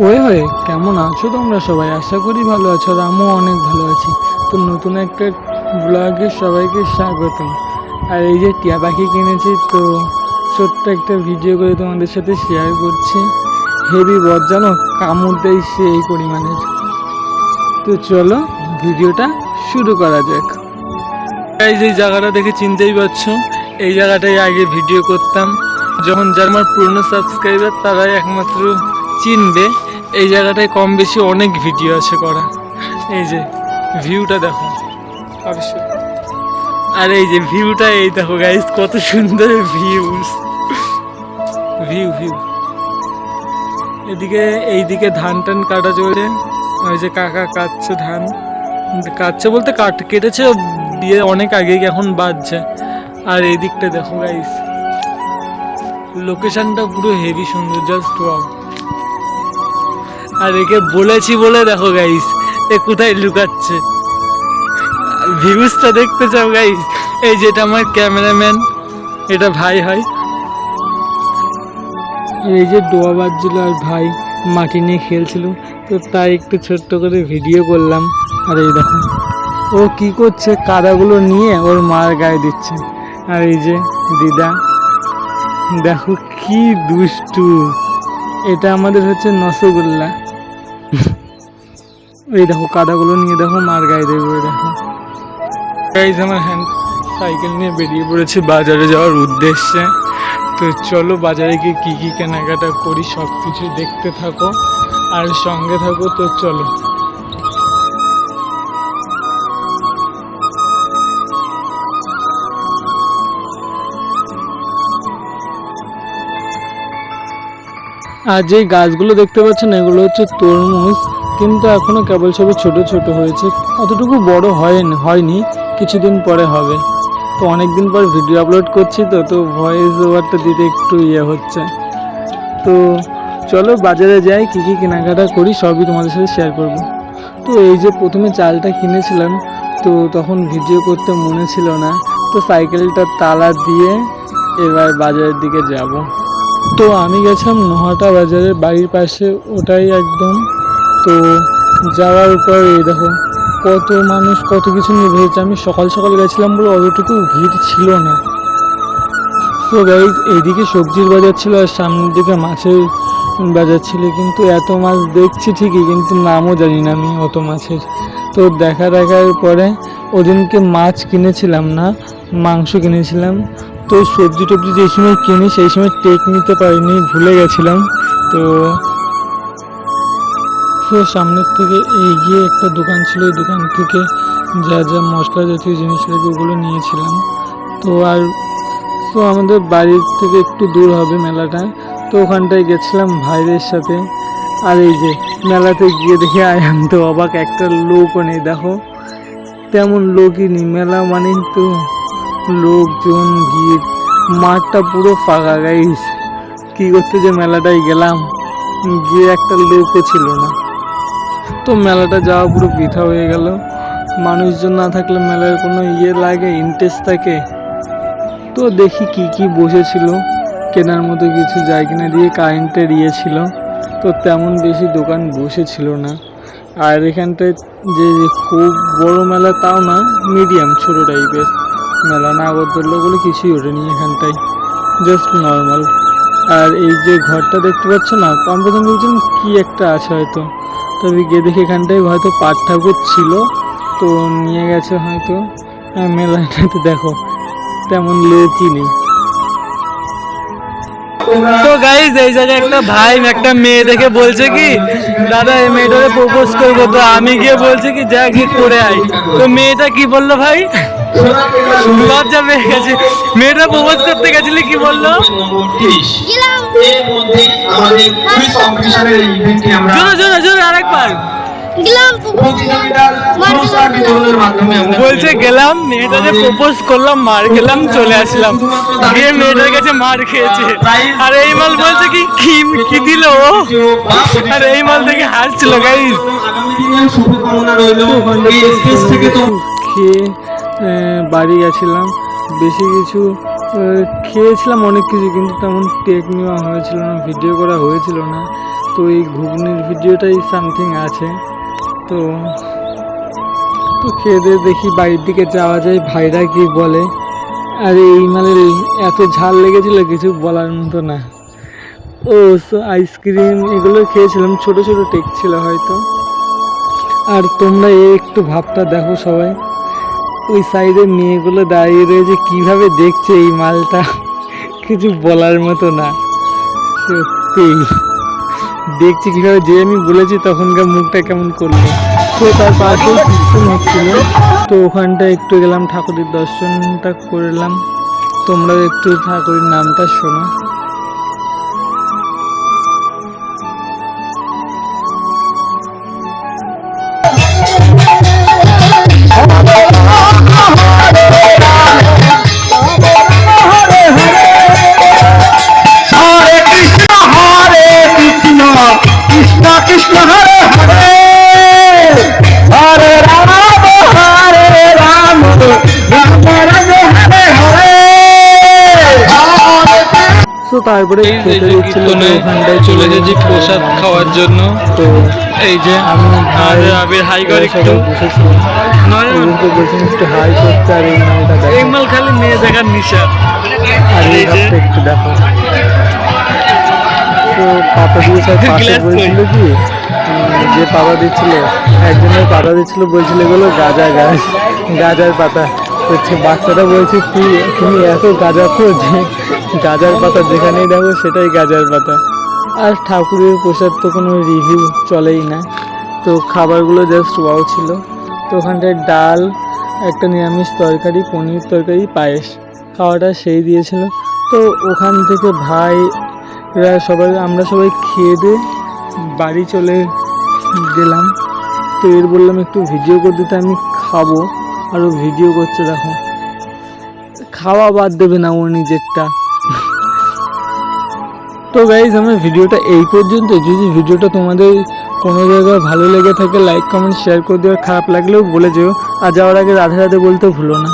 Way হয়ে, কেমন আছো তোমরা সবাই? আশা করি ভালো আছো আর আমিও অনেক ভালো আছি। তো নতুন একটা ব্লগে সবাইকে স্বাগতম। আর এই যে টিয়া পাখি কিনেছি, তো ছোট্ট একটা ভিডিও করে তোমাদের সাথে শেয়ার করছি। হেভি বর জানো কামড় দেয় সেই পরিমাণের। তো চলো ভিডিওটা শুরু করা যাক। এই যে জায়গাটা দেখে চিনতেই পারছ, এই জায়গাটায় আগে ভিডিও করতাম। যখন যার আমার পুরনো সাবস্ক্রাইবার তারাই একমাত্র চিনবে, এই জায়গাটায় কম বেশি অনেক ভিডিও আছে করা। এই যে ভিউটা দেখো আর এই যে ভিউটা এই দেখো গাইজ কত সুন্দর ভিউস ভিউ ভিউ এদিকে, এইদিকে ধান টান কাটা চলছে। ওই যে কাকা কাটছে ধান। কাটছে বলতে কাট, কেটেছে দিয়ে অনেক আগে এখন বাজছে। আর এই দিকটা দেখো গাইস লোকেশনটা পুরো হেভি সুন্দর জাস্ট ওয়াও আর একে বলেছি বলে দেখো গাইস এ কোথায় লুকাচ্ছে। ভিউজটা দেখতে চাও গাইস এই যেটা আমার ক্যামেরাম্যান এটা ভাই হয়। এই যে ডোয়া বাজছিল আর ভাই মাটি নিয়ে খেলছিল, তো তাই একটু ছোট্ট করে ভিডিও করলাম। আর এই দেখো, ও কি করছে, কাদাগুলো নিয়ে ওর মার গায়ে দিচ্ছে। আর এই যে দিদা, দেখো কি দুষ্টু। এটা আমাদের হচ্ছে নসগোল্লা এই দেখো কাদাগুলো নিয়ে দেখো, মার গায়ে দেবে দেখো। গাইজ আমার হ্যান্ড সাইকেল নিয়ে বেরিয়ে পড়েছি বাজারে যাওয়ার উদ্দেশ্যে। তো চলো বাজারে গিয়ে কী কী কেনাকাটা করি, সব কিছু দেখতে থাকো। আর সঙ্গে থাকো, তো চলো। আর যেই গাছগুলো দেখতে পাচ্ছেন, এগুলো হচ্ছে তরমুজ। কিন্তু এখনও কেবল সবই ছোট ছোট হয়েছে, অতটুকু বড় হয়নি হয়নি, কিছুদিন পরে হবে। তো অনেক দিন পর ভিডিও আপলোড করছি তো তো ভয়েস ওভারটা দিতে একটু ইয়ে হচ্ছে। তো চলো বাজারে যাই, কী কী কেনাকাটা করি, সবই তোমাদের সাথে শেয়ার করব। তো এই যে প্রথমে চালটা কিনেছিলাম, তো তখন ভিডিও করতে মনে ছিল না, তো সাইকেলটা তালা দিয়ে এবার বাজারের দিকে যাব। তো আমি গেছিলাম নহাটা বাজারের বাড়ির পাশে, ওটাই একদম তো যাওয়ার পর এই দেখো, কত মানুষ, কত কিছু নিয়ে ভেবেছে আমি সকাল সকাল গেছিলাম বলে অতটুকু ভিড় ছিল না। তো গাইজ এইদিকে সবজির বাজার ছিল আর সামনের দিকে মাছের বাজার ছিল। কিন্তু এত মাছ দেখছি ঠিকই, কিন্তু নামও জানি না আমি অত মাছের। তো দেখা দেখার পরে ওদিনকে মাছ কিনেছিলাম না, মাংস কিনেছিলাম। তো সবজি টবজি যে সময় কিনি, সেই সময় টেক নিতে পারিনি, ভুলে গেছিলাম। তো তো সামনের থেকে এগিয়ে একটা দোকান ছিল। ওই দোকান থেকে যা যা মশলা জাতীয় জিনিস লাগে ওগুলো নিয়েছিলাম। তো আর, তো আমাদের বাড়ির থেকে একটু দূর হবে মেলাটা তো ওখানটায় গেছিলাম ভাইদের সাথে। আর এই যে মেলাতে গিয়ে দেখে আয়াম তো অবাক, একটা লোকও নেই। দেখো, তেমন লোকই নেই। মেলা মানেই তো লোকজন, ভিড়। মাঠটা পুরো ফাঁকা গাইস কী করতে যে মেলাটায় গেলাম? গিয়ে একটা লোকও ছিল না। তো মেলাটা যাওয়া পুরো বৃথা হয়ে গেল। মানুষজন না থাকলে মেলার কোনো ইয়ে লাগে ইন্টারেস্ট থাকে। তো দেখি কি কি বসেছিল। কেনার মতো কিছু যায় কিনা দিয়ে কারেন্টের ইয়ে ছিল। তো তেমন বেশি দোকান বসেছিল না। আর এখানটায় যে খুব বড় মেলা তাও না মিডিয়াম ছোট টাইপের মেলা নাগরদোল্লা বলে কিছুই ওঠেনি এখানটায়। জাস্ট নর্মাল আর এই যে ঘরটা দেখতে পাচ্ছ না আমি প্রথম বলছিলাম কী একটা আছে হয়তো। তবে গিয়ে দেখি এখানটায় হয়তো পাট ঠাকুর ছিল। তো নিয়ে গেছে হয়তো। মেলাটাতে দেখো। তেমন লোকই নেই। তো গাইজ এই জায়গায় একটা ভাই, একটা মেয়ে দেখে বলছে কি, দাদা, এই মেয়েটাকে প্রপোজ করব। তো আমি গিয়ে বলছি কি, যা গিয়ে করে আই তো মেয়েটা কি বলল ভাই? লজ্জা পেয়ে গেছে। মেয়েটা প্রপোজ করতে গেছিলি কি বলল? এর মধ্যে আমাদের কুইজ কম্পিটিশনের এই ইভেন্টে আমরা জোরে জোরে জোরে আরেকবার। গেলাম। প্রতিযোগিতার পুরস্কার বিতরণের মাধ্যমে আমরা বলছে গেলাম মেয়েটাকে প্রপোজ করলাম মার খেলাম চলে আসলাম। গিয়ে মেয়েটার কাছে মার খেয়েছে। আর এই মাল বলছে কি কি কি দিল? ও আর এই মাল থেকে হাসছিল গাইস আগামী দিনের শুভকামনা রইল। এই স্টেজ থেকে তো খেয়ে বাড়ি গেছিলাম। বেশি কিছু খেয়েছিলাম অনেক কিছু, কিন্তু তেমন টেক নেওয়া হয়েছিল না, ভিডিও করা হয়েছিল না। তো এই ঘুগনির ভিডিওটাই সামথিং আছে। তো তো খেয়ে দিয়ে দেখি বাড়ির দিকে যাওয়া যায়, ভাইরা কি বলে। আর, এই মানে এত ঝাল লেগেছিল, কিছু বলার মতো না। ও আইসক্রিম এগুলো খেয়েছিলাম, ছোট ছোট টেক ছিল হয়তো। আর তোমরা একটু ভাবটা দেখো সবাই। ওই সাইডে মেয়েগুলো দাঁড়িয়ে রয়েছে, কীভাবে দেখছে এই মালটা? কিছু বলার মতো না। সত্যি। দেখছি কীভাবে, যে আমি বলেছি তখনকার মুখটা কেমন করল। তো তার পাশে কীর্তন হচ্ছিল তো ওখানটা একটু গেলাম ঠাকুরের দর্শনটা করলাম। তোমরা একটু ঠাকুরের নামটা শোনো। কৃষ্ণ হরে হরে। হরে রাম হরে রাম। রাম রাম হরে হরে। তো তারপরে খেতে দিচ্ছিল ওখানটায় চলে গেছি। প্রসাদ খাওয়ার জন্য। তো এই যে আমি আবির হাই করে একটু বসেছিলাম নয় একটু হাই করতে আর এই মালটা এই মাল খালি মেয়ে দেখার নিশা। আর এই দেখো। তো পাতা দিয়ে স্যার পাশে বলছিল কি যে পাতা দিচ্ছিল একজনের পাতা দিচ্ছিল বলছিল এগুলো গাজা গাছ গাজার পাতা। হচ্ছে বাচ্চাটা বলছে তুই তুমি এত গাজা খো যে গাজার পাতা যেখানেই দেখো সেটাই গাজার পাতা। আর ঠাকুরের প্রসাদ তো কোনো রিভিউ চলেই না। তো খাবারগুলো জাস্ট ওয়াও ছিল। তো ওখানটায় ডাল একটা নিরামিষ তরকারি পনির তরকারি পায়েস। খাওয়াটা সেই দিয়েছিল। তো ওখান থেকে ভাইরা সবাই, আমরা সবাই খেয়ে দিয়ে বাড়ি চলে গেলাম। তো এর বললাম একটু ভিডিও করে দিতে, আমি খাব। আরও ভিডিও করছে, দেখো। খাওয়া বাদ দেবে না ও নিজেরটা। তো গাইজ আমার ভিডিওটা এই পর্যন্ত। যদি ভিডিওটা তোমাদের কোনো জায়গায় ভালো লেগে থাকে লাইক কমেন্ট শেয়ার করে দিও। খারাপ লাগলেও বলে যেও। আর যাওয়ার আগে রাধে রাধে বলতে ভুলো না।